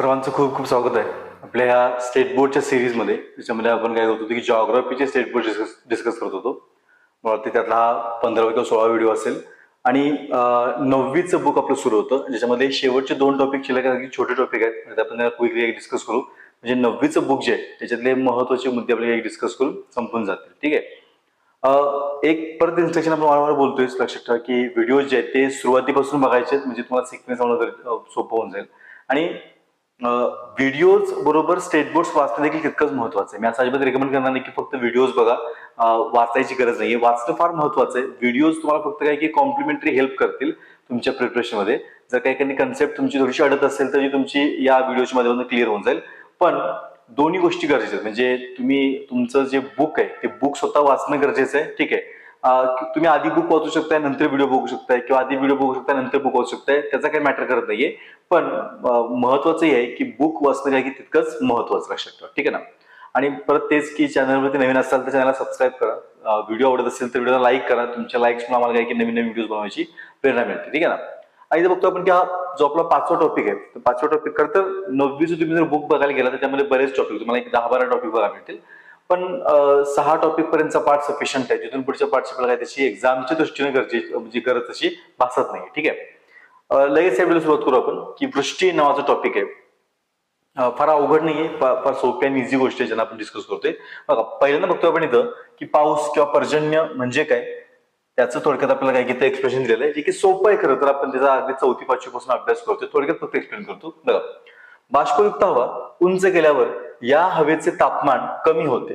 सर्वांचं खूप खूप स्वागत आहे. आपल्या ह्या स्टेट बोर्डच्या सिरीजमध्ये त्याच्यामध्ये आपण काय करत होतो की जॉग्राफीचे स्टेट बोर्ड डिस्कस डिस्कस करत होतो. मला त्यातला हा पंधरावा किंवा सोळा व्हिडिओ असेल. आणि नववीचं बुक आपलं सुरू होतं. ज्याच्यामध्ये शेवटचे दोन टॉपिक शिल्लक छोटे टॉपिक आहेत. आपण क्विकली डिस्कस करू. म्हणजे नववीचं बुक जे आहे त्याच्यातले महत्त्वाचे मुद्दे आपल्याला डिस्कस करून संपून जातील. ठीक आहे? एक परत इन्स्ट्रक्शन आपण वारंवार बोलतोय लक्षात ठेवा की व्हिडिओ जे आहेत ते सुरुवातीपासून बघायचे आहेत. म्हणजे तुम्हाला सिक्वेन्स होणं सोपं होऊन जाईल. आणि व्हिडिओज बरोबर स्टेट बोर्ड वाचणं देखील तितकंच महत्वाचं आहे. मी असं अजिबात रेकमेंड करणार नाही की फक्त व्हिडिओज बघा. वाचायची गरज नाहीये. वाचणं फार महत्वाचं आहे. व्हिडिओज तुम्हाला फक्त काय की कॉम्प्लिमेंटरी हेल्प करतील तुमच्या प्रिपरेशनमध्ये जर काही काही कन्सेप्ट तुमची थोडीशी अडत असेल तर ती तुमची या व्हिडिओच्या माध्यमातून क्लिअर होऊन जाईल. पण दोन्ही गोष्टी गरजेच्या आहेत. म्हणजे तुम्ही तुमचं जे बुक आहे ते बुक स्वतः वाचणं गरजेचं आहे. ठीक आहे. तुम्ही आधी बुक वाचू शकताय नंतर व्हिडिओ बघू शकताय किंवा आधी व्हिडिओ बघू शकताय नंतर बुक वाचू शकताय त्याचा काही मॅटर करत नाहीये. पण महत्वाचं हे आहे की बुक वाचणं काय की तितकंच महत्वाचं लक्षात ठेवा. ठीक आहे ना? आणि परत तेच की चॅनलवरती नवीन असाल तर चॅनलला सबस्क्राईब करा. व्हिडिओ आवडत असेल तर व्हिडिओला लाईक करा. तुमच्या लाईक्स आम्हाला काय की नवीन नवीन व्हिडिओज बनवायची प्रेरणा मिळते. ठीक आहे ना? आणि बघतो आपण की हा जो आपला पाचवा टॉपिक आहे तर पाचवा टॉपिक खरं तर नववीचं तुम्ही जर बुक बघायला गेला तर त्यामध्ये बरेच टॉपिक तुम्हाला एक दहा बारा टॉपिक बघायला मिळतील. पण सहा टॉपिक पर्यंतचा पार्ट सफिशियंट आहे. जिथून पुढच्या पार्टची आपल्याला काय त्याची एक्झामच्या दृष्टीने गरजेची म्हणजे गरज तशी भासत नाही ठीक आहे? लगेच या सुरुवात करू आपण की वृष्टी नावाचा टॉपिक आहे. फार अवघड नाहीये फार सोपी आणि इझी गोष्ट आहे ज्यांना आपण डिस्कस करतोय. बघा पहिल्यांदा बघतोय आपण इथं की पाऊस किंवा पर्जन्य म्हणजे काय? त्याचं थोडक्यात आपल्याला काय की एक्सप्रेशन दिलेलं आहे जे की सोपं आहे खरं तर. आपण त्याचा अगदी चौथी पाचवी पासून अभ्यास करतोय थोडक्यात फक्त एक्सप्लेन करतो. बघा. बाष्पयुक्त हवा उंच गेल्यावर या हवेचे तापमान कमी होते.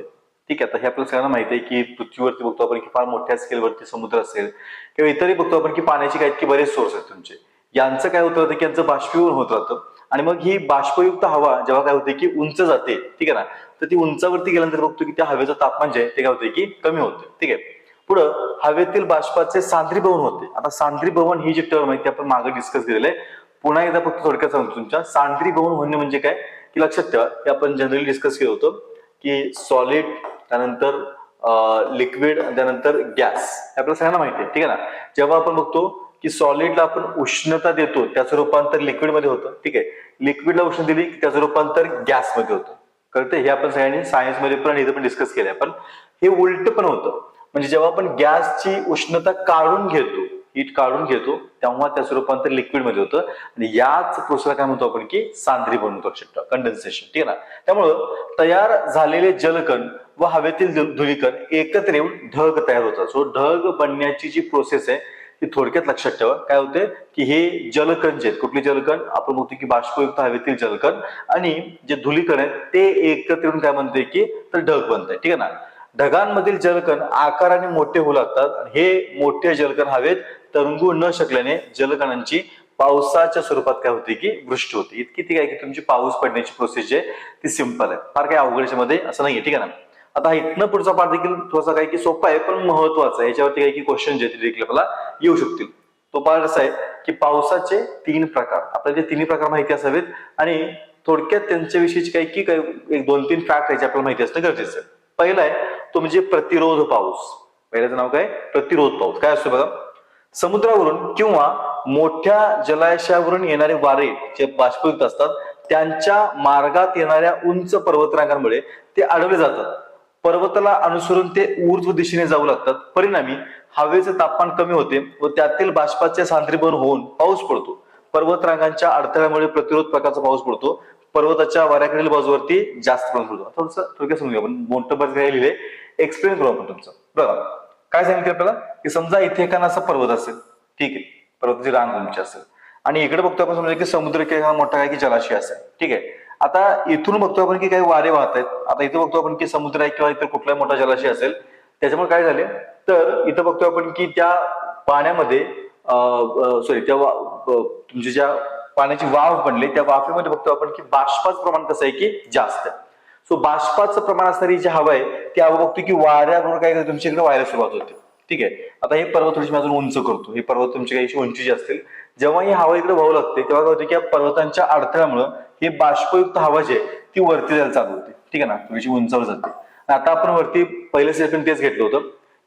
ठीक आहे आता हे आपल्याला सगळ्यांना माहिती आहे की पृथ्वीवरती बघतो आपण की फार मोठ्या स्केलवरती समुद्र असेल किंवा इतरही बघतो आपण की पाण्याची काय की बरेच सोर्स आहेत तुमचे. यांचं काय होत राहतं की यांचं बाष्पीभवन होत राहतं आणि मग ही बाष्पयुक्त हवा जेव्हा काय होते की उंच जाते ठीक आहे ना? तर ती उंचावरती गेल्यानंतर बघतो की त्या हवेचं तापमान जे आहे ते काय होते की कमी होते ठीक आहे? पुढं हवेतील बाष्पाचे सांद्रीभवन होते. आता सांद्रीभवन ही जी टर्म आहे ती आपण मागे डिस्कस केलेलं आहे. पुन्हा एकदा फक्त थोडक्यात सांगतो तुमच्या. सांद्रीभवन होणे म्हणजे काय? की लक्षात ठेवा की आपण जनरली डिस्कस केलं होतं की सॉलिड त्यानंतर लिक्विड त्यानंतर गॅस हे आपल्याला सगळ्यांना माहिती आहे ठीक आहे ना? जेव्हा आपण बघतो की सॉलिडला आपण उष्णता देतो त्याचं रूपांतर लिक्विडमध्ये होतं ठीक आहे? लिक्विडला उष्ण दिली की त्याचं रूपांतर गॅसमध्ये होतं. कळतं हे आपण सगळ्यांनी सायन्समध्ये पण इथं पण डिस्कस केलंय. पण हे उलट पण होतं. म्हणजे जेव्हा आपण गॅसची उष्णता काढून घेतो हीट काढून घेतो तेव्हा त्याचं रूपांतर लिक्विडमध्ये होतं. आणि याच प्रोसेसला काय म्हणतो आपण की सांद्री बनवतो लक्षात कंडेन्सेशन ठीक आहे ना? त्यामुळं तयार झालेले जलकण व हवेतील धुलीकण एकत्र येऊन ढग तयार होतात. सो ढग बनण्याची जी प्रोसेस आहे ती थोडक्यात लक्षात ठेवा. काय होते की हे जलकण जे आहेत कुठले जलकण? आपण म्हणतो की बाष्पयुक्त हवेतील जलकण. आणि जे धुलीकण आहेत ते एकत्र येऊन काय म्हणते की तर ढग बनतंय ठीक आहे ना? ढगांमधील जलकण आकाराने मोठे होऊ लागतात. हे मोठे जलकण हवेत तरंगू न शकल्याने जलकणांची पावसाच्या स्वरूपात काय होते की वृष्टी होते. इतकी ती काय की तुमची पाऊस पडण्याची प्रोसेस जी आहे ती सिंपल आहे. फार काही अवघडच्यामध्ये असं नाहीये ठीक आहे ना? आता इथनं पुढचा पाठ देखील थोडासा काय की सोपा आहे पण महत्त्वाचा आहे. याच्यावरती काही की क्वेश्चन जे आहेत देखील आपल्याला येऊ शकतील. तो पाठ असा आहे की पावसाचे तीन प्रकार. आपल्याला ते तिन्ही प्रकार माहिती असावेत आणि थोडक्यात त्यांच्याविषयीची काही की काही एक दोन तीन फॅक्ट याची आपल्याला माहिती असणं गरजेचं आहे. पहिला आहे तो म्हणजे प्रतिरोध पाऊस. पहिल्याचं नाव काय? प्रतिरोध पाऊस. काय असतो बघा? समुद्रावरून किंवा मोठ्या जलाशयावरून येणारे वारे जे बाष्पयुक्त असतात त्यांच्या मार्गात येणाऱ्या उंच पर्वतरांगांमुळे ते अडवले जातात. पर्वताला अनुसरून ते ऊर्ध्व दिशेने जाऊ लागतात. परिणामी हवेचे तापमान कमी होते व त्यातील बाष्पाचे सांद्रीभवन होऊन पाऊस पडतो. पर्वतरांगांच्या अडथळ्यामुळे प्रतिरोध प्रकारचा पाऊस पडतो. पर्वताच्या वाऱ्याकडील बाजूवरती जास्त प्रमाणात पडतो. थोडस थोडक्यात समजूया आपण. मोठं बस लिहिले. एक्सप्लेन करू आपण तुमचं. बघा काय सांगितलं आपल्याला की समजा इथे एखादा असा पर्वत असेल ठीक आहे पर्वताची रांग उंची असेल. आणि इकडे बघतो आपण समजा की समुद्र किंवा मोठा काय की जलाशय असेल ठीक आहे. आता इथून बघतो आपण की काही वारे वाहत आहेत. आता इथे बघतो आपण की समुद्र आहे किंवा इतर कुठलाही मोठा जलाशय असेल त्याच्यामुळे काय झाले? तर इथं बघतो आपण की त्या पाण्यामध्ये सॉरी त्या तुमच्या तुमची ज्या पाण्याची वाफ बनली त्या वाफेमध्ये बघतो आपण की बाष्पाचं प्रमाण कसं आहे की जास्त आहे. सो बाष्पाचं प्रमाण असणारी जी हवा आहे ती हवा बघतो की वाऱ्याबरोबर काय करते तुमच्या इकडे व्हायला सुरुवात होते. ठीक आहे? आता हे पर्वत थोडीशी मी अजून उंच करतो. हे पर्वत तुमची काही अशी उंचीची असतील. जेव्हा ही हवा इकडे वाहू लागते तेव्हा काय होते की या पर्वतांच्या अडथळ्यामुळं ही बाष्पयुक्त हवा जी आहे ती वरती जायला चालू होते. ठीक आहे ना? थोडीशी उंचावर जाते. आता आपण वरती पहिलं सेशन तेच घेतलं होतं.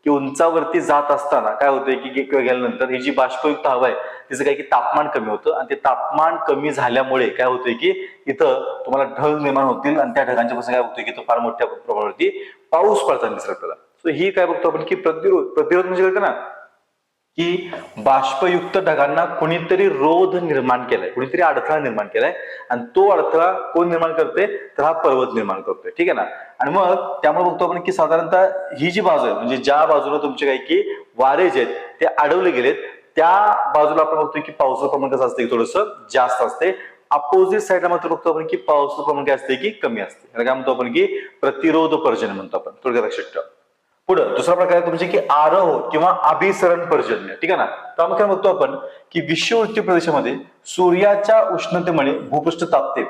की उंचावरती जात असताना काय होतंय की गेल्यानंतर ही जी बाष्पयुक्त हवा आहे तिचं काय की तापमान कमी होतं आणि ते तापमान कमी झाल्यामुळे काय होतंय की इथं तुम्हाला ढग निर्माण होतील आणि त्या ढगांच्या पासून काय होतोय की तो फार मोठ्या प्रमाणावरती पाऊस पडताना दिसला आपल्याला. सो ही काय बघतो आपण की प्रतिरोध प्रतिरोध म्हणजे ना की बाष्पयुक्त ढगांना कुणीतरी रोध निर्माण केलाय कुणीतरी अडथळा निर्माण केलाय आणि तो अडथळा कोण निर्माण करते तर हा पर्वत निर्माण करतोय. ठीक आहे ना? आणि मग त्यामुळे बघतो आपण की साधारणतः ही जी बाजू आहे म्हणजे ज्या बाजूला तुमचे काही की वारे जे आहेत ते अडवले गेलेत त्या बाजूला आपण बघतोय की पावसाचं प्रमाण कसं असतं थोडस जास्त असते अपोजिट साईडला मात्र बघतो आपण की पावसाचं प्रमाण काय असते की कमी असते काय म्हणतो आपण की प्रतिरोध पर्जन म्हणतो आपण. थोडक्यात लक्षात ठेवा. पुढं दुसरा प्रकार आहे तुमचे की आरोह किंवा अभिसरण पर्जन्य. ठीक आहे ना? प्रामुख्याने बघतो आपण की विश्ववृत्तीय प्रदेशामध्ये सूर्याच्या उष्णतेमुळे भूपृष्ठ तापते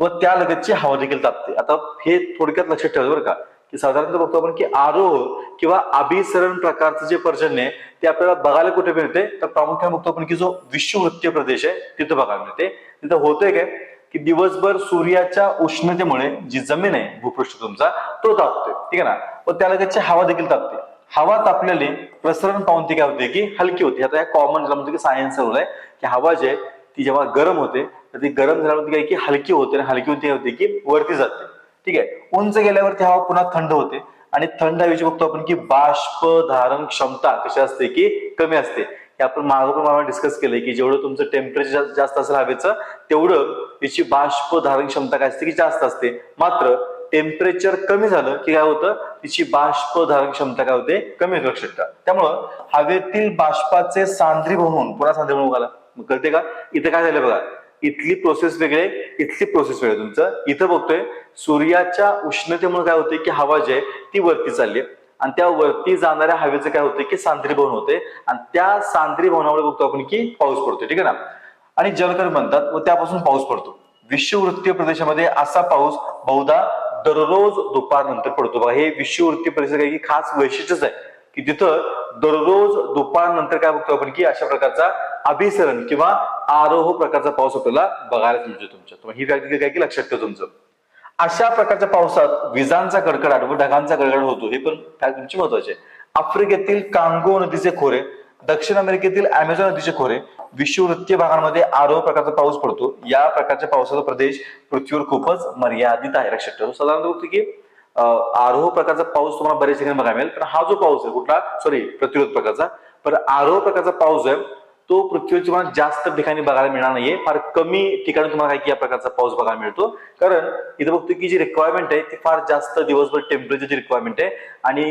व त्या लगतची हवा देखील तापते. आता हे थोडक्यात लक्षात ठेवा बरं का? की साधारणतः बघतो आपण की आरोह किंवा अभिसरण प्रकारचं जे पर्जन्य आहे ते आपल्याला बघायला कुठे मिळते? तर प्रामुख्याने बघतो आपण की जो विश्ववृत्तीय प्रदेश आहे तिथं बघायला मिळते. तिथं होतंय काय? की दिवसभर सूर्याच्या उष्णतेमुळे जी जमीन आहे भूपृष्ठ तुमचा तो तापतोय. ठीक आहे ना? व त्या हवा देखील तापते. हवा तापलेली प्रसरण पाहून ती काय होते की हलकी होते. आता कॉमन ज्याला म्हणजे की सायन्स आहे की हवा जी आहे ती जेव्हा गरम होते तर ती गरम झाल्यावर काय की हलकी होते आणि हलकी होती काय होते की वरती जाते. ठीक आहे? उंच गेल्यावरती हवा पुन्हा थंड होते. आणि थंड हवेची बघतो आपण की बाष्प धारण क्षमता कशी असते की कमी असते. हे आपण मागं डिस्कस केलंय की जेवढं तुमचं टेम्परेचर जास्त असेल हवेचं तेवढं याची बाष्प धारण क्षमता काय असते की जास्त असते. मात्र टेम्परेचर कमी झालं की काय होतं? तिची बाष्प धारण क्षमता काय होते? कमी होते. लक्षात त्यामुळं हवेतील बाष्पाचे सांद्रीभवन होऊन पुन्हा सांद्रीभवन आला मग कळते का? इथं काय झालं बघा. इथली प्रोसेस वेगळे इथली प्रोसेस वेगळे. तुमचं इथं बघतोय सूर्याच्या उष्णतेमुळे काय होते की हवा जी आहे ती वरती चालली आहे. आणि त्या वरती जाणाऱ्या हवेचं काय होतं की सांद्रीभवन होते. आणि त्या सांद्रीभवनामुळे बघतो आपण की पाऊस पडतोय ठीक आहे ना? आणि जलकर म्हणतात व त्यापासून पाऊस पडतो. विश्ववृत्तीय प्रदेशामध्ये असा पाऊस बहुधा दररोज दुपारनंतर पडतो. बघा हे विश्ववृत्तीय प्रदेश काही खास वैशिष्ट्यच आहे की तिथं दररोज दुपारनंतर काय बघतो आपण की अशा प्रकारचा अभिसरण किंवा आरोह प्रकारचा पाऊस आपल्याला बघायला मिळतो तुमच्या. ही काय की लक्षात ठेवा तुमचं. अशा प्रकारच्या पावसात विजांचा कडकडाट व ढगांचा कडकडाट होतो. हे पण तुमची महत्त्वाचे आहे. आफ्रिकेतील कांगो नदीचे खोरे दक्षिण अमेरिकेतील अमेझॉन नदीचे खोरे विश्ववृत्तीय भागांमध्ये आरोह प्रकारचा पाऊस पडतो. या प्रकारच्या पावसाचा प्रदेश पृथ्वीवर खूपच मर्यादित आहे. लक्षात ठेवतो साधारणतः की आरोह प्रकारचा पाऊस तुम्हाला बऱ्याच ठिकाणी बघायला मिळेल. पण हा जो पाऊस आहे कुठला? सॉरी प्रतिरोध प्रकारचा. पण आरोह प्रकारचा पाऊस आहे तो पृथ्वीवर तुम्हाला जास्त ठिकाणी बघायला मिळणार नाहीये. फार कमी ठिकाणी तुम्हाला काय की या प्रकारचा पाऊस बघायला मिळतो. कारण इथं बघतो की जी रिक्वायरमेंट आहे ती फार जास्त दिवसभर टेम्परेचरची रिक्वायरमेंट आहे. आणि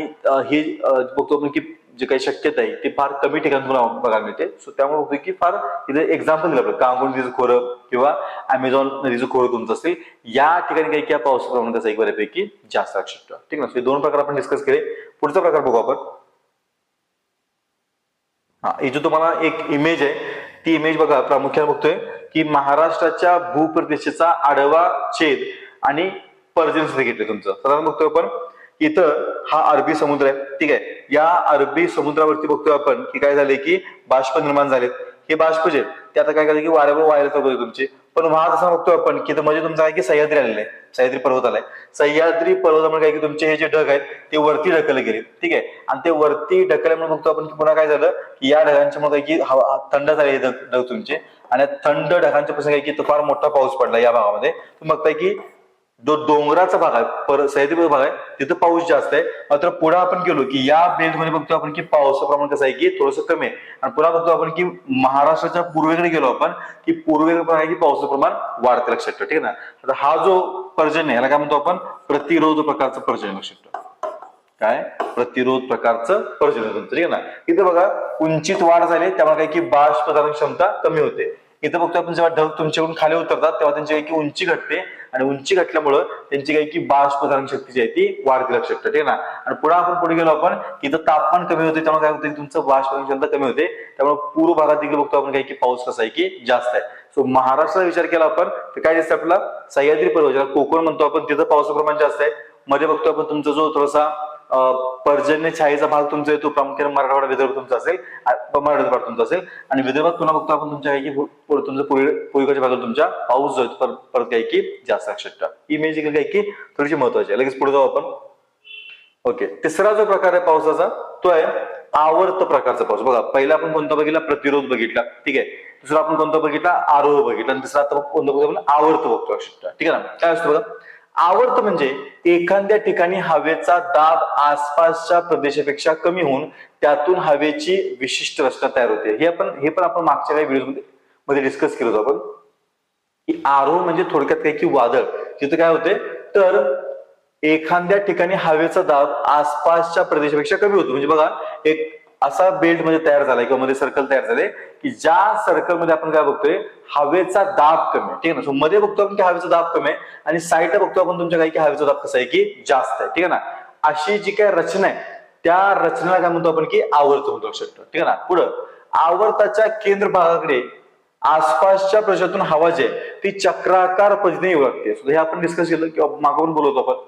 ही बघतो आपण की जे काही शक्यता आहे ती फार कमी ठिकाणी तुम्हाला बघायला मिळते. सो त्यामुळे बघतो की फार इथे एक्झाम्पल दिलं आपलं कांगून नदीचं खोरं किंवा अमेझॉन नदीचं खोरं तुमचं असेल या ठिकाणी काही की या पावसाचं प्रमाण त्याचा एक बऱ्यापैकी जास्त लक्षात ठेवा. ठीक ना? हे दोन प्रकार आपण डिस्कस केले. पुढचा प्रकार बघू आपण. हा ही जो तुम्हाला एक इमेज आहे ती इमेज बघा प्रामुख्याने बघतोय की महाराष्ट्राच्या भूप्रदेशाचा आडवा छेद आणि पर्जन्स घेतले तुमचं. साधारण बघतोय आपण इथं हा अरबी समुद्र आहे ठीक आहे. या अरबी समुद्रावरती बघतोय आपण की काय झालंय की बाष्प निर्माण झालेत. हे बाष्प जे ते आता काय झाले की वाऱ्यावर वायला चालू आहे पण वाहत असं बघतो आपण की म्हणजे तुमचं काय की सह्याद्री आलेलं आहे. सह्याद्री पर्वत आलाय. सह्याद्री पर्वतामुळे काय की तुमचे हे जे ढग आहेत ते वरती ढकलले गेले. ठीक आहे? आणि ते वरती ढकलल्यामुळे बघतो आपण की पुन्हा काय झालं की या ढगांच्या मग काय की हवा थंड झाले ढग तुमचे. आणि थंड ढगांच्या पासून काय की फार मोठा पाऊस पडला या भागामध्ये. तुम्ही बघताय की जो डोंगराचा भाग आहे पर सह्याद्री भाग आहे तिथं पाऊस जास्त आहे. मात्र पुढे आपण गेलो की या बेल्टमध्ये बघतो आपण की पावसाचं प्रमाण कसं आहे की थोडंसं कमी आहे. आणि पुन्हा बघतो आपण की महाराष्ट्राच्या पूर्वेकडे गेलो आपण की पूर्वेकडे आहे की पावसाचं प्रमाण वाढते लक्षात ठेवा ठीक आहे ना? आता हा जो पर्जन्य आहे याला काय म्हणतो आपण? प्रतिरोध प्रकारचं पर्जन्य लक्षात ठेवा. काय? प्रतिरोध प्रकारचं पर्जन्य ठीक आहे ना? इथं बघा उंचीत वाढ झाली त्यामुळे काय की बाष्प क्षमता कमी होते. इथं बघतो आपण जेव्हा ढग तुमच्याकडून खाली उतरतात तेव्हा त्यांची काही की उंची घटते. आणि उंची घटल्यामुळं त्यांची काही की बाष्प धारण शक्ती जी आहे ती वाढते लक्षात ठेवा, ठीक आहे ना? आणि पुढे आपण पुढे गेलो आपण की इथं तापमान कमी होते त्यामुळे काय होते तुमचं बाष्प क्षमता कमी होते. त्यामुळे पूर्व भागात देखील बघतो आपण काही की पाऊस कसा आहे की जास्त आहे. सो महाराष्ट्राचा विचार केला आपण तर काय दिसतं आपला सह्याद्री पर्वत ज्याला कोकण म्हणतो आपण तिथं पावसाचं प्रमाण जास्त आहे. मध्ये बघतो आपण तुमचा जो थोडासा पर्जन्य छायेचा भाग तुमचा येतो प्रामुख्याने मराठवाडा विदर्भ तुमचा असेल मराठवाडा भाग तुमचा असेल. आणि विदर्भात पुन्हा बघतो आपण तुमच्या काही की पु- पु- तुमच्या भागात तुमच्या पाऊस जो आहे परत काही की जास्त लक्षात ठेवा. इमेज काही की थोडीशी महत्वाची आहे. लगेच पुढे जाऊ आपण. ओके तिसरा जो प्रकार आहे पावसाचा तो आहे आवर्त प्रकारचा पाऊस. बघा पहिला आपण कोणता बघितला? प्रतिरोध बघितला. ठीक आहे. दुसरा आपण कोणता बघितला? आरोह बघितला. आणि तिसरा आता कोणता बघितला? आपण आवर्त बघतो लक्षात ठेवा. ठीक आहे ना? काय असतो बघा? आवर्त म्हणजे एखाद्या ठिकाणी हवेचा दाब आसपासच्या प्रदेशापेक्षा कमी होऊन त्यातून हवेची विशिष्ट रचना तयार होते. हे आपण हे पण आपण मागच्या काही व्हिडिओमध्ये डिस्कस केलं होतं आपण. की आरोह म्हणजे थोडक्यात काय की वादळ. तिथं काय होते तर एखाद्या ठिकाणी हवेचा दाब आसपासच्या प्रदेशापेक्षा कमी होतो. म्हणजे बघा एक असा बेल्टमध्ये तयार झालाय किंवा मध्ये सर्कल तयार झाले की ज्या सर्कलमध्ये आपण काय बघतोय हवेचा दाब कमी आहे. ठीक आहे ना? सो मध्ये बघतो आपण की हवेचा दाब कमी आहे आणि साईडला बघतो आपण तुमच्या काय की हवेचा दाब कसा आहे की जास्त आहे. ठीक आहे ना? अशी जी काय रचना आहे त्या रचनेला काय म्हणतो आपण की आवर्त म्हणतो शकतो ठीक आहे ना? पुढं आवर्ताच्या केंद्र भागाकडे आसपासच्या प्रदेशातून हवा जी आहे ती चक्राकार पद्धतीने येऊ लागते हे आपण डिस्कस केलं किंवा मागवून बोलवतो आपण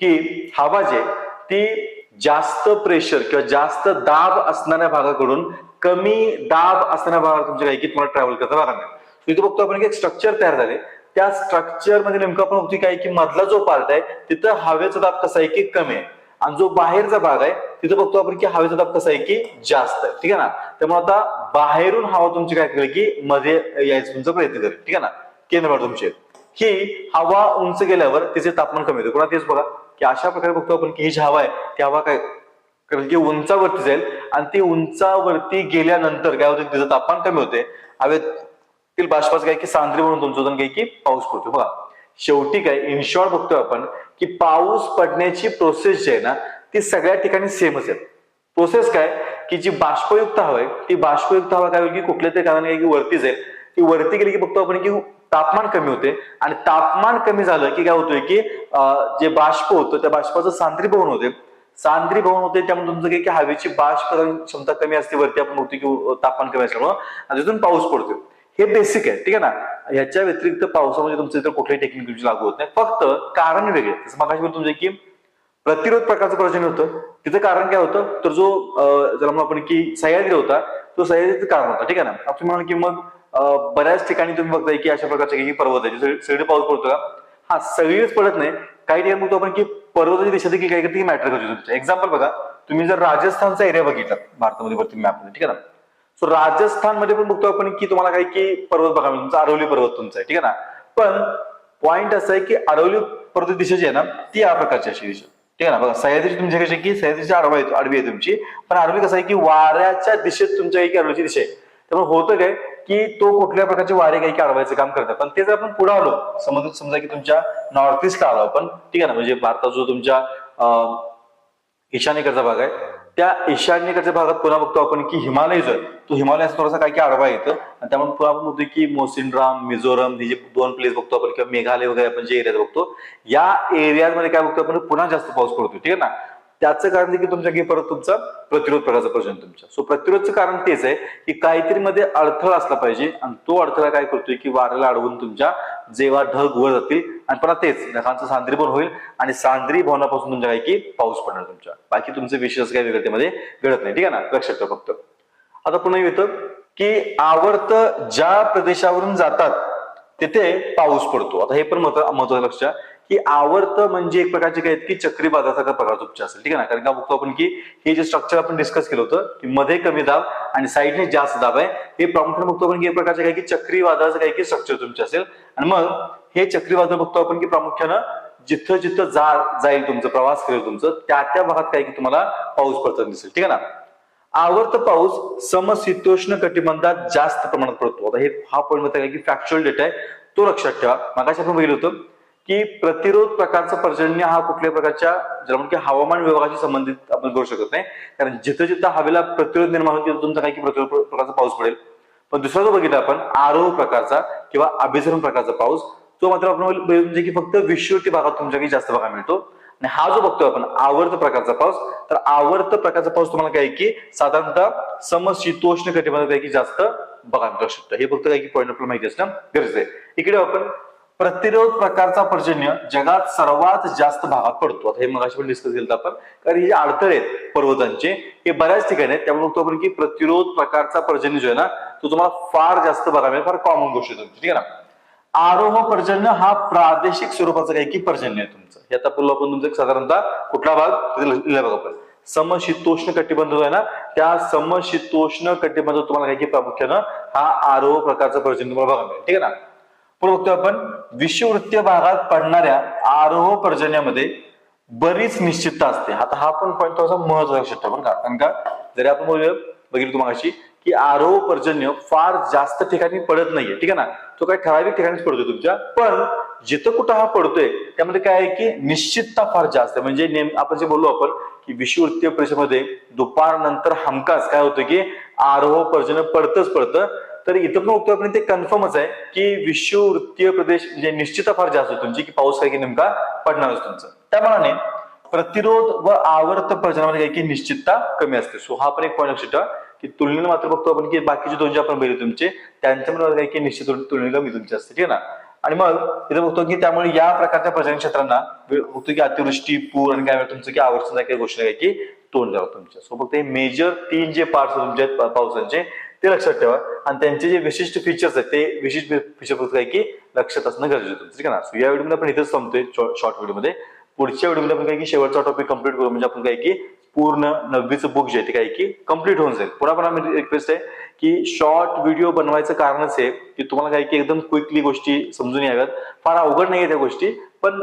की हवा जी आहे ती जास्त प्रेशर किंवा जास्त दाब असणाऱ्या भागाकडून कमी दाब असणाऱ्या भागात तुमच्या काही की तुम्हाला ट्रॅव्हल करता भागा नाही इथे बघतो आपण एक स्ट्रक्चर तयार झाले. त्या स्ट्रक्चरमध्ये नेमकं आपण होती काय की मधला जो पार्ट आहे तिथं हवेचा दाब कसा आहे की कमी आहे. आणि जो बाहेरचा भाग आहे तिथं बघतो आपण की हवेचा दाब कसा आहे की जास्त आहे. ठीक आहे ना? त्यामुळे आता बाहेरून हवा तुमची काय करेल की मध्ये यायचं तुमचा प्रयत्न करेल. ठीक आहे ना? केंद्र तुमचे. ही हवा उंच गेल्यावर तिचे तापमान कमी होते. कोणा तेच बघा? की अशा प्रकारे बघतो आपण की ही जी हवा आहे ती हवा काय कारण की म्हणजे उंचावरती जाईल. आणि ती उंचावरती गेल्यानंतर काय होतं तिचं तापमान कमी होते. हवेतील बाष्पाचं काय की सांद्री म्हणून तुमचं काय की पाऊस पडतो. बघा शेवटी काय इन शॉर्ट बघतोय आपण की पाऊस पडण्याची प्रोसेस जी आहे ना ती सगळ्या ठिकाणी सेमच आहे. प्रोसेस काय की जी बाष्पयुक्त हवा आहे ती बाष्पयुक्त हवा काय होईल की कुठल्या तरी कारणाने काय की वरती जाईल. ती वरती गेली की बघतो आपण की तापमान कमी होते. आणि तापमान कमी झालं की काय होतंय की जे बाष्प होतं त्या बाष्पाचं सांद्रीभवन होते. सांद्रीभवन होते त्यामुळे तुमचं काय की हवेची बाष्प क्षमता कमी असते वरती आपण होतो की तापमान कमी असल्यामुळं. आणि तिथून पाऊस पडतो हे बेसिक आहे ठीक आहे ना? ह्याच्या व्यतिरिक्त पावसामध्ये तुमचं इतर कुठल्याही टेक्निक लागू होत नाही फक्त कारण वेगळे. जसं मग तुमचं की प्रतिरोध प्रकारचं पर्जन्य होतं. तिथं कारण काय होतं? तर जो ज्याला आपण की सह्याद्री होता तो सह्याद्रीचं कारण होता ठीक आहे ना? आपण म्हणाल की मग बऱ्याच ठिकाणी तुम्ही बघताय की अशा प्रकारचे काही पर्वत आहे सगळी- पाऊस पडतो का? हा सगळीच पडत नाही. काही ठिकाणी बघतो आपण की पर्वताची दिशा देखील काय करते मॅटर करतो तुमचं. एक्झाम्पल बघा तुम्ही जर राजस्थानचा एरिया बघितला भारतामध्ये वरती मॅपमध्ये ठीक आहे ना? सो राजस्थानमध्ये पण बघतो आपण की तुम्हाला काही की पर्वत बघा तुमचा अरवली पर्वत तुमचा आहे ठीक आहे ना? पण पॉइंट असं आहे की अरवली पर्वत दिशा जी आहे ना ती या प्रकारची अशी दिशा. ठीक आहे ना? बघा सह्याद्री तुमच्या कशी की सह्याद्रीची आडवा आहे आडवी आहे तुमची. पण आडवी कसं आहे की वाऱ्याच्या दिशेत तुमच्या एक आडवीची दिशा आहे. त्यामुळे होतं काय की तो कुठल्या प्रकारचे वारे काही काढवायचं काम करतात पण ते जर आपण पुढे आलो समज समजा की तुमच्या नॉर्थ ईस्टला आलो आपण ठीक आहे ना? म्हणजे भारतात जो तुमच्या ईशान्येकडचा भाग आहे त्या ईशान्येकडच्या भागात पुन्हा बघतो आपण की हिमालय जो आहे तो हिमालय थोडासा काय की आडवा येतं. आणि त्यामुळे पुन्हा आपण बघतो की मोसिनराम मिझोरम हे जे दोन प्लेस बघतो आपण किंवा मेघालय वगैरे आपण जे एरियात बघतो या एरियामध्ये काय बघतो आपण? पुन्हा जास्त पाऊस पडतो ठीक आहे ना? त्याचं कारण देखील तुमच्या की परत तुमचा प्रतिरोध प्रकारचा प्रश्न तुमच्या सो प्रतिरोधचं कारण तेच आहे की काहीतरी मध्ये अडथळा असला पाहिजे आणि तो अडथळा काय करतोय की वाऱ्याला अडवून तुमच्या जेव्हा ढग वर जातील आणि पण तेच नखांचं सांद्रीभवन होईल आणि सांद्री भवनापासून तुमच्या काय की पाऊस पडणार तुमच्या. बाकी तुमचं विशेष काय वेगळं त्यामध्ये घडत नाही. ठीक आहे ना? लक्षात ठेवा फक्त. आता पुन्हा येतं की आवर्त ज्या प्रदेशावरून जातात तिथे पाऊस पडतो. आता हे पण महत्त्व महत्वाचं लक्ष की आवर्त म्हणजे एक प्रकारचे काय आहेत की चक्रीवादाचा प्रकारचा उपचार असेल. ठीक आहे ना? कारण का बघतो आपण की हे जे स्ट्रक्चर आपण डिस्कस केलं होतं की मध्ये कमी दाब आणि साईडने जास्त दाब आहे हे प्रामुख्याने बघतो आपण की एक प्रकारचे काय की चक्रीवादाचं काय की स्ट्रक्चर तुमचे असेल. आणि मग हे चक्रीवादळ बघतो आपण की प्रामुख्यानं जिथं जिथं जा जाईल तुमचं प्रवास करेल तुमचं त्या त्या भागात काय की तुम्हाला पाऊस पडताना दिसेल. ठीक आहे ना? आवर्त पाऊस समशीतोष्ण कटिबंधात जास्त प्रमाणात पडतो. आता हे हा पॉईंटमध्ये काय की फॅक्च्युअल डेटा आहे तो लक्षात ठेवा. मागाशी आपण बघितलं होतं की प्रतिरोध प्रकारचा पर्जन्य हा कुठल्याही प्रकारच्या ज्याला म्हणजे हवामान विभागाशी संबंधित आपण करू शकत नाही. कारण जिथं जिथं हवेला प्रतिरोध निर्माण होईल तिथं तुमचा काही प्रतिरोध प्रकारचा पाऊस पडेल. पण दुसरा जो बघितला आपण आरोह प्रकारचा किंवा अभिसरण प्रकारचा पाऊस तो मात्र आपण म्हणजे की फक्त विषुवती भागात तुमच्याकडे जास्त बघायला मिळतो. आणि हा जो बघतोय आपण आवर्त प्रकारचा पाऊस तर आवर्त प्रकारचा पाऊस तुम्हाला काय आहे की साधारणतः समशीतोष्ण कटिबंधात काय की जास्त बघायला मिळू शकतो. हे फक्त काय की पॉईंट आपल्याला माहिती असणं गरजेचं आहे. इकडे आपण प्रतिरोध प्रकारचा पर्जन्य जगात सर्वात जास्त भागात पडतो. आता हे मग पण डिस्कस केलं आपण. कारण हे जे अडथळे आहेत पर्वतांचे. हे बऱ्याच ठिकाणी आहेत. त्यामुळे बघतो आपण की प्रतिरोध प्रकारचा पर्जन्य जो आहे ना तो तुम्हाला फार जास्त बघायला मिळेल. फार कॉमन गोष्ट आहे तुमची. ठीक आहे ना? आरोह पर्जन्य हा प्रादेशिक स्वरूपाचा काही की पर्जन्य आहे तुमचं. हे आता पुढलं आपण तुमचं साधारणतः कुठला भाग? लिहिला बघा आपण. समशीतोष्ण कटिबंध जो आहे ना त्या समशीतोष्ण कटिबंध तुम्हाला काय की प्रामुख्यानं हा आरोह प्रकारचा पर्जन्य तुम्हाला बघायला मिळेल. ठीक आहे ना? पण बघतो आपण विषुववृत्तीय भागात पडणाऱ्या आरोह पर्जन्यामध्ये बरीच निश्चितता असते. आता हा पण पॉईंट थोडासा महत्त्वाचा लक्षात ठेवा का कारण का? जरी आपण बोलूया बघितलं तुम्हाला की आरोह पर्जन्य फार जास्त ठिकाणी पडत नाहीये. ठीक आहे ना? तो काही ठराविक ठिकाणीच पडतोय तुमच्या. पण जिथं कुठं हा पडतोय त्यामध्ये काय आहे की निश्चितता फार जास्त आहे. म्हणजे नेम आपण जे बोललो आपण की विषुववृत्तीय परीक्षेमध्ये दुपारनंतर हमखास काय होतं की आरोह पर्जन्य पडतच पडतं. तर इथं पण बघतो आपण ते कन्फर्मच आहे की विषुववृत्तीय प्रदेश म्हणजे निश्चितता फार जास्त आहे तुमची की पाऊस काय की नेमका पडणारच तुमचं. त्याप्रमाणे प्रतिरोध व आवर्त प्रजनामध्ये काय की निश्चितता कमी असते. सो हा पण एक पॉईंट लक्षात ठेवा की तुलनेने मात्र बघतो आपण की बाकीचे दोन जे आपण बहिले तुमचे त्यांच्यामध्ये काय की निश्चित तुलनेला कमी तुमची असते ठीक आहे ना? आणि मग इथे बघतो की त्यामुळे या प्रकारच्या पर्जन्य क्षेत्रांना होतो बघतो की अतिवृष्टी पूर आणि काय तुमचं की आवर्षण काही गोष्टी काय की तोंड जावं तुमच्या. सो फक्त हे मेजर तीन जे पार्ट तुमचे आहेत ते लक्षात ठेवा. आणि त्यांचे जे विशिष्ट फीचर्स आहेत ते विशिष्ट फीचर काय की लक्षात असणं गरजेचं होतं ठीक आहे ना? सो या व्हिडिओमध्ये आपण इथेच थांबतोय शॉर्ट व्हिडिओमध्ये पुढच्या व्हिडिओमध्ये आपण काय की शेवटचा टॉपिक कंप्लीट करू म्हणजे आपण काय की पूर्ण नववीचं बुक जे आहे ते काय की कंप्लीट होऊन जाईल. पुन्हा पण आम्ही रिक्वेस्ट आहे की शॉर्ट व्हिडिओ बनवायचं कारणच आहे की तुम्हाला काय की एकदम क्विकली गोष्टी समजून याव्यात. फार अवघड नाही त्या गोष्टी पण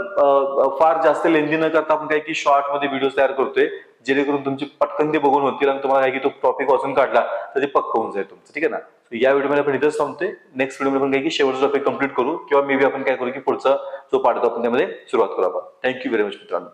फार जास्त लेंदी न करता आपण काय की शॉर्टमध्ये व्हिडिओ तयार करतोय. जेणेकरून तुमची पटकन ते बघून होतील आणि तुम्हाला की तो टॉपिक वाचून काढला तर ते पक्क होऊन जाईल तुमचं ठीक आहे ना? या व्हिडिओमध्ये आपण इथंच थांबतोय. नेक्स्ट व्हिडिओमध्ये आपण काय की शेवटचा टॉपिक कंप्लीट करू किंवा मे बी आपण काय करू की पुढचा जो पाठ आपण त्यामध्ये सुरुवात करू आपण. थँक्यू व्हेरी मच मित्रांनो.